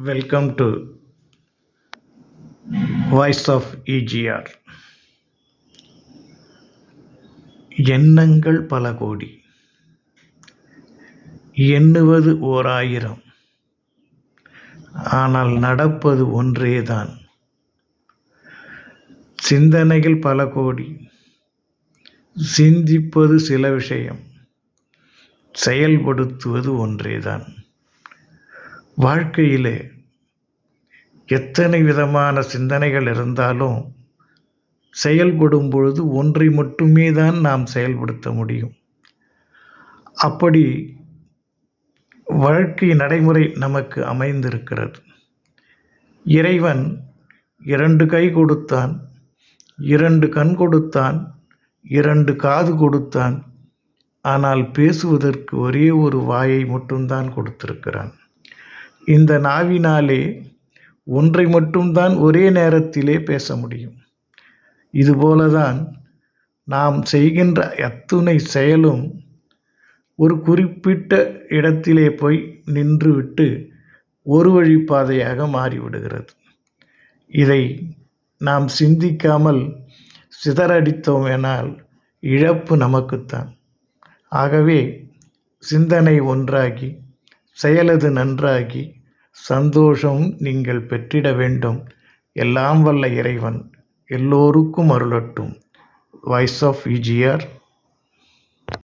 Welcome to voice of EGR எண்ணங்கள் பல கோடி. எண்ணுவது ஓர் ஆயிரம் ஆனால் நடப்பது ஒன்றேதான். சிந்தனைகள் பல கோடி. சிந்திப்பது சில விஷயம். செயல்படுத்துவது ஒன்றேதான். வாழ்க்கையிலே எத்தனை விதமான சிந்தனைகள் இருந்தாலும் செயல்படும் பொழுது ஒன்றை மட்டுமே தான் நாம் செயல்படுத்த முடியும். அப்படி வாழ்க்கை நடைமுறை நமக்கு அமைந்திருக்கிறது. இறைவன் இரண்டு கை கொடுத்தான் இரண்டு கண் கொடுத்தான் இரண்டு காது கொடுத்தான். ஆனால் பேசுவதற்கு ஒரே ஒரு வாயை மட்டும்தான் கொடுத்திருக்கிறான். இந்த நாவினாலே ஒன்றை மட்டும்தான் ஒரே நேரத்திலே பேச முடியும். இதுபோலதான் நாம் செய்கின்ற அத்துணை செயலும் ஒரு குறிப்பிட்ட இடத்திலே போய் நின்றுவிட்டு ஒரு வழிப்பாதையாக மாறிவிடுகிறது. இதை நாம் சிந்திக்காமல் சிதறடித்தோமேனால் இழப்பு நமக்குத்தான். ஆகவே சிந்தனை ஒன்றாகி செயலது நன்றாகி சந்தோஷம் நீங்கள் பெற்றிட வேண்டும். எல்லாம் வல்ல இறைவன் எல்லோருக்கும் அருளட்டும். Voice of EGR